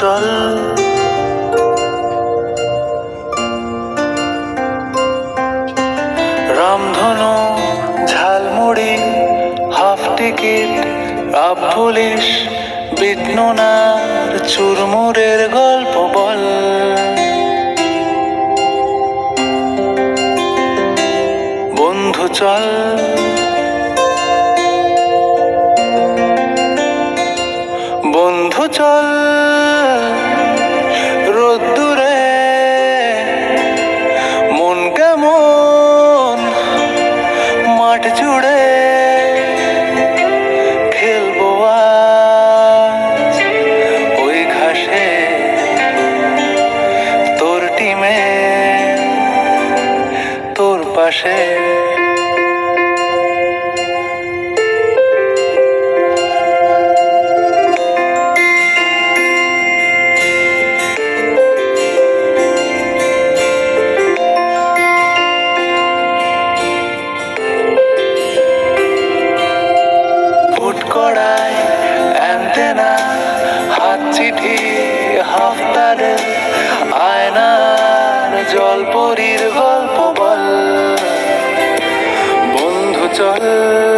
চল। রামধনু ঝালমুড়ি হাফ টিকিট আপ পুলিশ চুরমুরের গল্প বল। বন্ধু চল। চল রোদ্দুরে মন কেমন? মাঠ জুড়ে খেলব ওই ঘাসে। তোর টিমে তোর পাশে। চিঠি হাফতারে আয়নার জলপরির গল্প বল। বন্ধু চল।